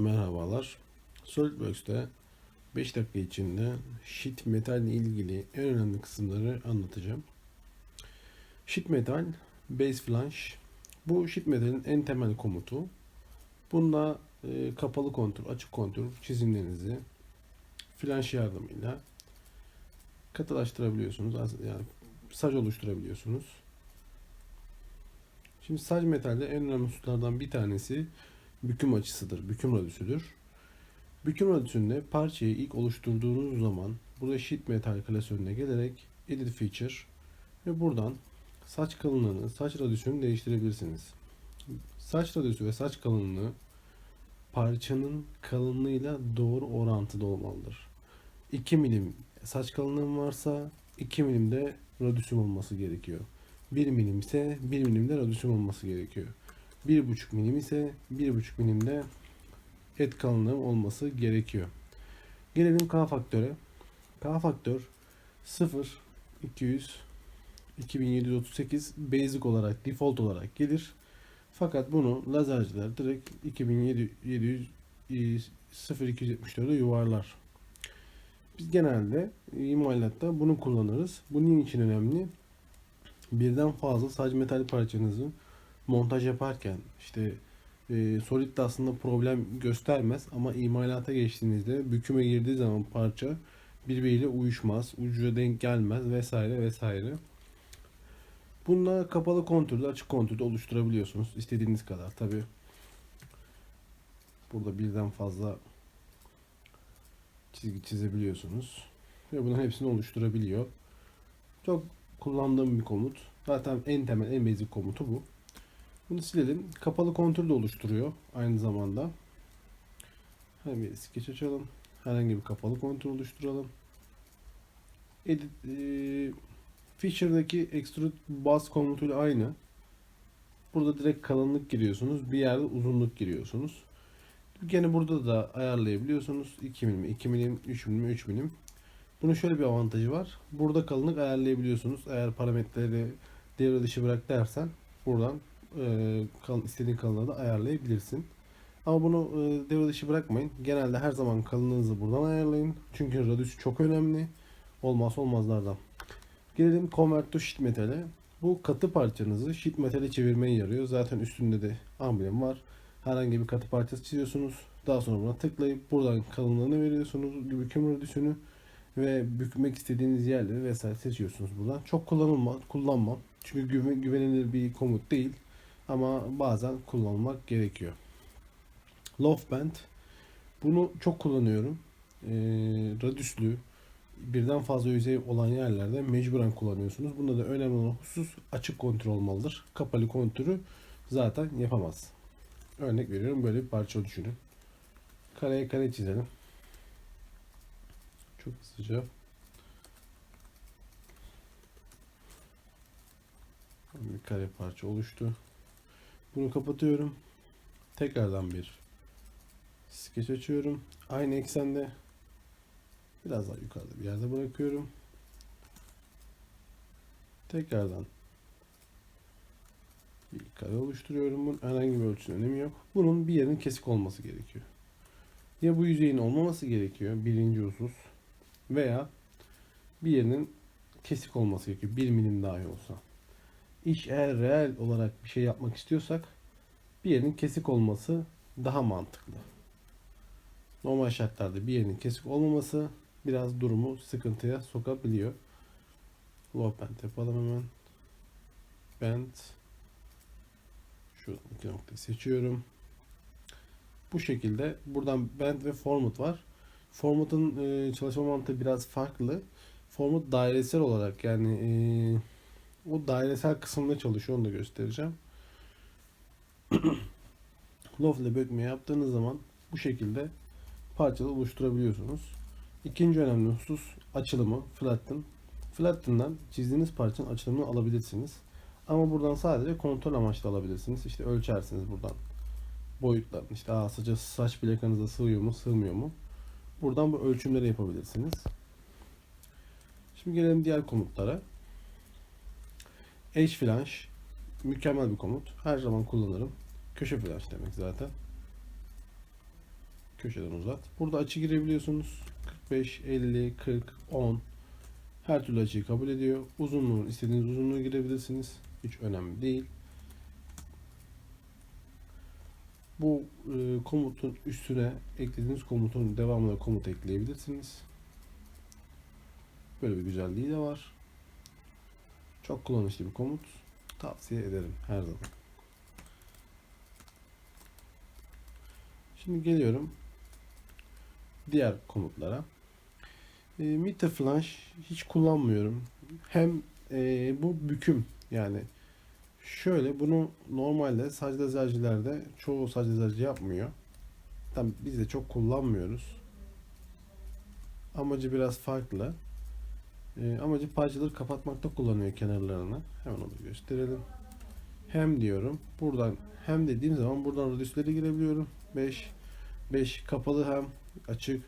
Merhabalar. SolidWorks'te 5 dakika içinde sheet metal ile ilgili en önemli kısımları anlatacağım. Sheet metal, base flange. Bu sheet metalin en temel komutu. Bunda e, kapalı kontur, açık kontur çizimlerinizi flange yardımıyla katılaştırabiliyorsunuz. Yani saç oluşturabiliyorsunuz. Şimdi saç metalde en önemli hususlardan bir tanesi büküm açısıdır, büküm radüsüdür. Büküm radüsünde parçayı ilk oluşturduğunuz zaman burada sheet metal klasörüne gelerek edit feature ve buradan saç kalınlığını, saç radüsünü değiştirebilirsiniz. Saç radüsü ve saç kalınlığı parçanın kalınlığıyla doğru orantıda olmalıdır. 2 milim saç kalınlığım varsa 2 milim de radüsüm olması gerekiyor. 1 milim ise 1 milim de radüsüm olması gerekiyor. 1,5 milim ise 1,5 milimde et kalınlığı olması gerekiyor. Gelelim K faktöre. K faktör 0, 200, 2738 basic olarak default olarak gelir. Fakat bunu lazerciler direkt 2700 0274'e yuvarlar. Biz genelde imalatta bunu kullanırız. Bunun için önemli. Birden fazla saç metal parçanızı montaj yaparken işte e, Solid'de aslında problem göstermez ama imalata geçtiğinizde büküme girdiği zaman parça birbiriyle uyuşmaz, ucuya denk gelmez vesaire vesaire. Bununla kapalı kontürde, açık kontürde oluşturabiliyorsunuz istediğiniz kadar tabi. Burada birden fazla çizgi çizebiliyorsunuz ve bunların hepsini oluşturabiliyor. Çok kullandığım bir komut. Zaten en temel, en basic komutu bu. Bunu silelim. Kapalı kontür de oluşturuyor aynı zamanda. Hemen bir skeç açalım. Herhangi bir kapalı kontür oluşturalım. Edit e, Feature'daki extrude bus komutuyla aynı. Burada direkt kalınlık giriyorsunuz. Bir yerde uzunluk giriyorsunuz. Gene burada da ayarlayabiliyorsunuz. 2 milim, 2 milim, 3 milim, 3 milim. Bunun şöyle bir avantajı var. Burada kalınlık ayarlayabiliyorsunuz. Eğer parametreleri devre dışı bırak dersen buradan e, istediğin kalınlığı da ayarlayabilirsin. Ama bunu e, devre dışı bırakmayın. Genelde her zaman kalınlığınızı buradan ayarlayın. Çünkü radüs çok önemli. Olmazsa olmazlardan. Gelelim Convert Sheet Metal'e. Bu katı parçanızı sheet metale çevirmeye yarıyor. Zaten üstünde de amblem var. Herhangi bir katı parçası çiziyorsunuz. Daha sonra buna tıklayıp buradan kalınlığını veriyorsunuz. Büküm radüsünü ve bükmek istediğiniz yerleri vesaire seçiyorsunuz buradan. Çok kullanılma, kullanmam. Çünkü güven, güvenilir bir komut değil. Ama bazen kullanmak gerekiyor. Loft band. Bunu çok kullanıyorum. Ee, radüslü, birden fazla yüzey olan yerlerde mecburen kullanıyorsunuz. Bunda da önemli olan husus açık kontrol olmalıdır. Kapalı kontürü zaten yapamaz. Örnek veriyorum böyle bir parça düşünün. Kareye kare çizelim. Çok hızlıca. Bir kare parça oluştu. Bunu kapatıyorum. Tekrardan bir skeç açıyorum. Aynı eksende biraz daha yukarıda bir yerde bırakıyorum. Tekrardan bir kare oluşturuyorum. Bunun herhangi bir ölçünün önemi yok. Bunun bir yerinin kesik olması gerekiyor. Ya bu yüzeyin olmaması gerekiyor. Birinci husus. Veya bir yerinin kesik olması gerekiyor. Bir milim dahi olsa. İş eğer reel olarak bir şey yapmak istiyorsak bir yerin kesik olması daha mantıklı. Normal şartlarda bir yerin kesik olmaması biraz durumu sıkıntıya sokabiliyor. Low band yapalım hemen. Band. Şu iki noktayı seçiyorum. Bu şekilde buradan band ve format var. Format'ın çalışma mantığı biraz farklı. Format dairesel olarak yani o dairesel kısımda çalışıyor onu da göstereceğim. Loft ile bökme yaptığınız zaman bu şekilde parçalı oluşturabiliyorsunuz. İkinci önemli husus açılımı, flatten. Flatten'dan çizdiğiniz parçanın açılımını alabilirsiniz. Ama buradan sadece kontrol amaçlı alabilirsiniz. İşte ölçersiniz buradan boyutlar. İşte aa, saç plakanıza sığıyor mu, sığmıyor mu? Buradan bu ölçümleri yapabilirsiniz. Şimdi gelelim diğer komutlara. Edge flange mükemmel bir komut. Her zaman kullanırım. Köşe flange demek zaten. Köşeden uzat. Burada açı girebiliyorsunuz. 45, 50, 40, 10. Her türlü açıyı kabul ediyor. Uzunluğun istediğiniz uzunluğu girebilirsiniz. Hiç önemli değil. Bu e, komutun üstüne eklediğiniz komutun devamına komut ekleyebilirsiniz. Böyle bir güzelliği de var. Çok kullanışlı bir komut. Tavsiye ederim her zaman. Şimdi geliyorum diğer komutlara. E, meter hiç kullanmıyorum. Hem e, bu büküm yani şöyle bunu normalde sac lazercilerde çoğu sac lazerci yapmıyor. Tam biz de çok kullanmıyoruz. Amacı biraz farklı. E, amacı parçaları kapatmakta kullanıyor kenarlarını. Hemen onu gösterelim. Hem diyorum. Buradan hem dediğim zaman buradan radiüsleri girebiliyorum. 5 5 kapalı hem açık.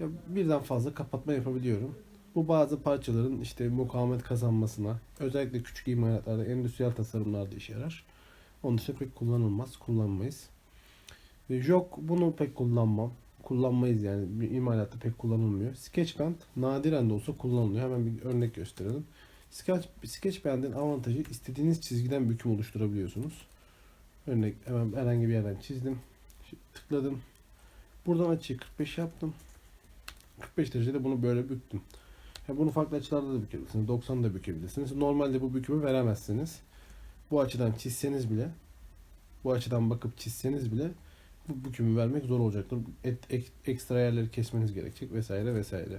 Ya birden fazla kapatma yapabiliyorum. Bu bazı parçaların işte mukavemet kazanmasına, özellikle küçük imalatlarda, endüstriyel tasarımlarda işe yarar. Onun dışında pek kullanılmaz, kullanmayız. Jok bunu pek kullanmam. Kullanmayız yani. Bir imalatta pek kullanılmıyor. Sketchband nadiren de olsa kullanılıyor. Hemen bir örnek gösterelim. Sketch, Sketchband'in avantajı istediğiniz çizgiden büküm oluşturabiliyorsunuz. Örnek hemen herhangi bir yerden çizdim. Tıkladım. Buradan açıyı 45 yaptım. 45 derecede bunu böyle büktüm. Ya bunu farklı açılarda da bükebilirsiniz. 90 da bükebilirsiniz. Normalde bu bükümü veremezsiniz. Bu açıdan çizseniz bile bu açıdan bakıp çizseniz bile bu bükümü vermek zor olacaktır. Et, ek, ekstra yerleri kesmeniz gerekecek vesaire vesaire.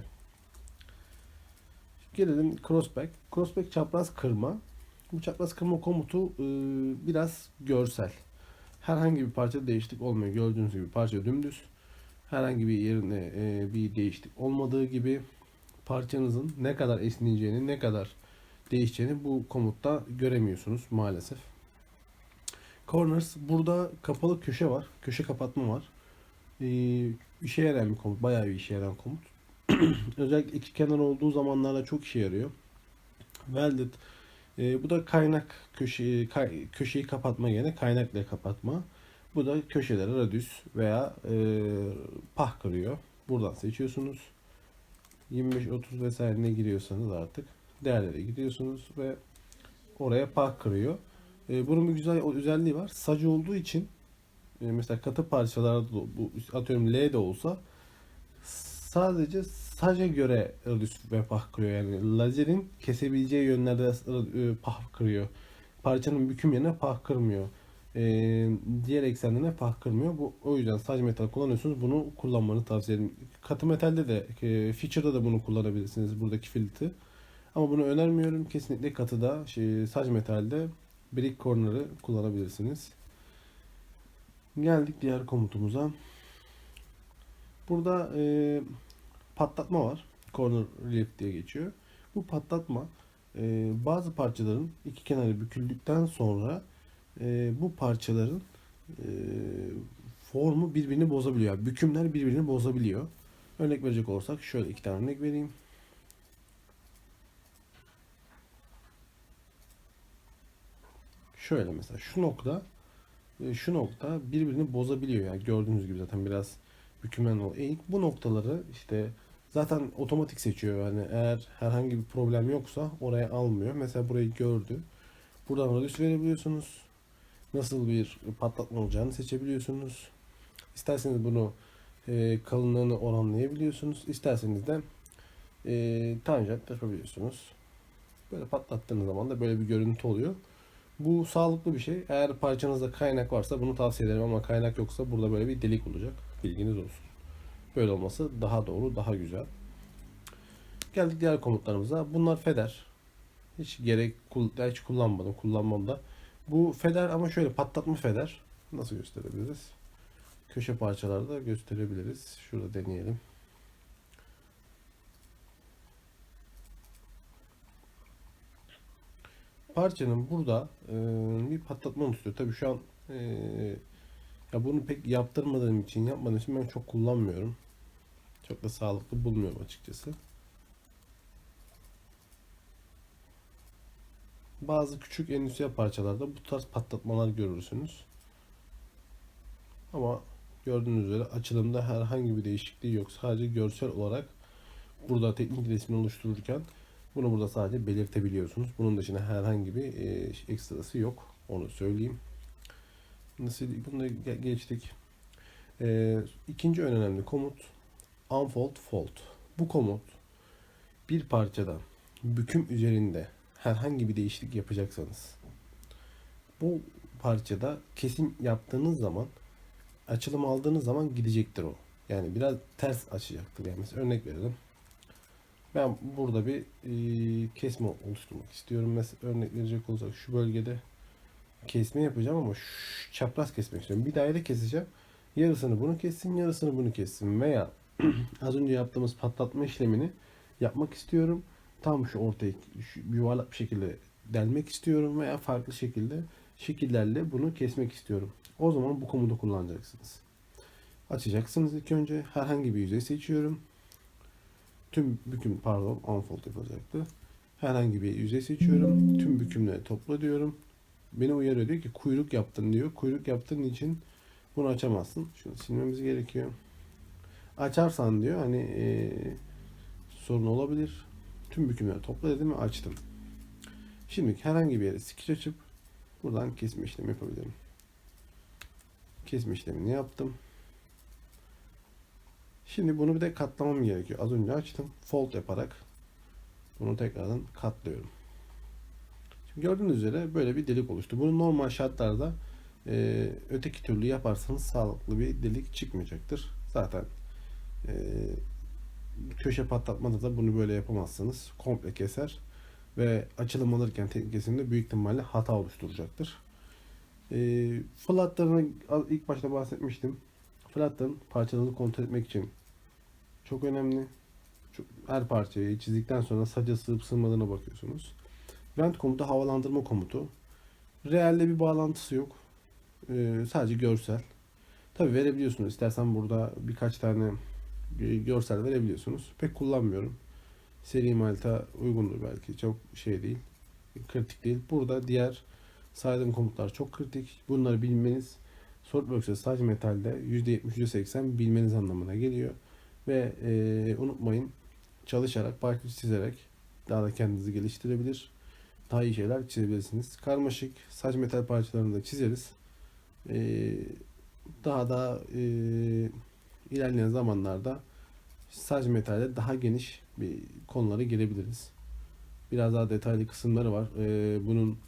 Gelelim crossback. Crossback çapraz kırma. Bu çapraz kırma komutu e, biraz görsel. Herhangi bir parça değişiklik olmuyor. Gördüğünüz gibi parça dümdüz. Herhangi bir yerine e, bir değişiklik olmadığı gibi parçanızın ne kadar esneyeceğini, ne kadar değişeceğini bu komutta göremiyorsunuz maalesef. Corners burada kapalı köşe var. Köşe kapatma var. Ee, işe yarayan bir komut. Bayağı bir işe yarayan komut. Özellikle iki kenar olduğu zamanlarda çok işe yarıyor. Welded e, bu da kaynak köşeyi, kay, köşeyi kapatma yerine kaynakla kapatma. Bu da köşelere radius veya e, pah kırıyor. Buradan seçiyorsunuz. 25, 30 vesaire ne giriyorsanız artık değerlere gidiyorsunuz ve oraya pah kırıyor. E, bunun bir güzel özelliği var. Sacı olduğu için e, mesela katı parçalarda da bu atıyorum L de olsa sadece saca göre radius ve pah kırıyor. Yani lazerin kesebileceği yönlerde e, pah kırıyor. Parçanın büküm yerine pah kırmıyor. E, diğer eksenlerine pah kırmıyor. Bu o yüzden sadece metal kullanıyorsunuz. Bunu kullanmanı tavsiye ederim. Katı metalde de e, feature'da da bunu kullanabilirsiniz buradaki filti. Ama bunu önermiyorum. Kesinlikle katıda şey, saç metalde brick corner'ı kullanabilirsiniz. Geldik diğer komutumuza. Burada e, patlatma var. Corner relief diye geçiyor. Bu patlatma e, bazı parçaların iki kenarı büküldükten sonra e, bu parçaların e, formu birbirini bozabiliyor. Bükümler birbirini bozabiliyor. Örnek verecek olursak şöyle iki tane örnek vereyim. Şöyle mesela şu nokta e, şu nokta birbirini bozabiliyor. Yani gördüğünüz gibi zaten biraz bükümen o eğik. Bu noktaları işte zaten otomatik seçiyor. Yani eğer herhangi bir problem yoksa oraya almıyor. Mesela burayı gördü. Buradan radius verebiliyorsunuz. Nasıl bir patlatma olacağını seçebiliyorsunuz. İsterseniz bunu e, kalınlığını oranlayabiliyorsunuz. İsterseniz de e, tanjant yapabiliyorsunuz. Böyle patlattığınız zaman da böyle bir görüntü oluyor. Bu sağlıklı bir şey. Eğer parçanızda kaynak varsa bunu tavsiye ederim ama kaynak yoksa burada böyle bir delik olacak. Bilginiz olsun. Böyle olması daha doğru, daha güzel. Geldik diğer komutlarımıza. Bunlar feder. Hiç gerek hiç kullanmadım. Kullanmam da. Bu feder ama şöyle patlatma feder. Nasıl gösterebiliriz? Köşe parçalarda gösterebiliriz. Şurada deneyelim. Parçanın burada e, bir patlatma oluşturuyor. Tabii şu an e, ya bunu pek yaptırmadığım için, yapmadığım için ben çok kullanmıyorum. Çok da sağlıklı bulmuyorum açıkçası. Bazı küçük endüstriyel parçalarda bu tarz patlatmalar görürsünüz. Ama Gördüğünüz üzere açılımda herhangi bir değişikliği yok. Sadece görsel olarak burada teknik resmini oluştururken bunu burada sadece belirtebiliyorsunuz. Bunun dışında herhangi bir e, ekstrası yok. Onu söyleyeyim. Nasıl bunu da ge- geçtik. E, ikinci en önemli komut unfold fold. Bu komut bir parçada büküm üzerinde herhangi bir değişiklik yapacaksanız bu parçada kesim yaptığınız zaman açılım aldığınız zaman gidecektir o. Yani biraz ters açacaktır. Yani mesela örnek verelim. Ben burada bir e, kesme oluşturmak istiyorum. Mesela örnek verecek olursak şu bölgede kesme yapacağım ama şu çapraz kesmek istiyorum. Bir daire keseceğim. Yarısını bunu kessin, yarısını bunu kessin. Veya az önce yaptığımız patlatma işlemini yapmak istiyorum. Tam şu ortaya şu yuvarlak bir şekilde delmek istiyorum veya farklı şekilde şekillerle bunu kesmek istiyorum. O zaman bu komutu kullanacaksınız. Açacaksınız ilk önce. Herhangi bir yüzey seçiyorum. Tüm büküm pardon unfold yapacaktı. Herhangi bir yüzey seçiyorum. Tüm bükümleri topla diyorum. Beni uyarıyor diyor ki kuyruk yaptın diyor. Kuyruk yaptığın için bunu açamazsın. Şunu silmemiz gerekiyor. Açarsan diyor hani eee, sorun olabilir. Tüm bükümleri topla dedim ve açtım. Şimdi herhangi bir yere skiç açıp buradan kesme işlemi yapabilirim. Kesme işlemini yaptım. Şimdi bunu bir de katlamam gerekiyor. Az önce açtım. Fold yaparak bunu tekrardan katlıyorum. Şimdi gördüğünüz üzere böyle bir delik oluştu. Bunu normal şartlarda e, öteki türlü yaparsanız sağlıklı bir delik çıkmayacaktır. Zaten e, köşe patlatmada da bunu böyle yapamazsınız. Komple keser ve açılım alırken teknik kesimde büyük ihtimalle hata oluşturacaktır. E, flatlarını ilk başta bahsetmiştim. Flatların parçalarını kontrol etmek için çok önemli. Çok, her parçayı çizdikten sonra saca sığıp sığmadığına bakıyorsunuz. Vent komutu havalandırma komutu. Realde bir bağlantısı yok. Ee, sadece görsel. Tabi verebiliyorsunuz. İstersen burada birkaç tane görsel verebiliyorsunuz. Pek kullanmıyorum. Seri malta uygundur belki. Çok şey değil. Kritik değil. Burada diğer saydığım komutlar çok kritik. Bunları bilmeniz SolidWorks'e sadece metalde %70, %80 bilmeniz anlamına geliyor. Ve e, unutmayın çalışarak, başlık çizerek daha da kendinizi geliştirebilir. Daha iyi şeyler çizebilirsiniz. Karmaşık saç metal parçalarını da çizeriz. E, daha da e, ilerleyen zamanlarda saç metalde daha geniş bir konulara girebiliriz. Biraz daha detaylı kısımları var. E, bunun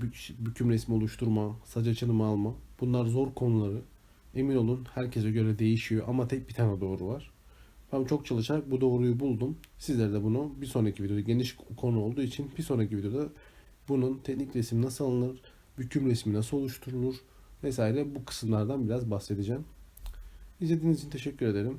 bük- büküm resmi oluşturma, saç açılımı alma. Bunlar zor konuları. Emin olun herkese göre değişiyor ama tek bir tane doğru var. Ben çok çalışarak bu doğruyu buldum. Sizlere de bunu bir sonraki videoda geniş konu olduğu için bir sonraki videoda bunun teknik resim nasıl alınır, büküm resmi nasıl oluşturulur vesaire bu kısımlardan biraz bahsedeceğim. İzlediğiniz için teşekkür ederim.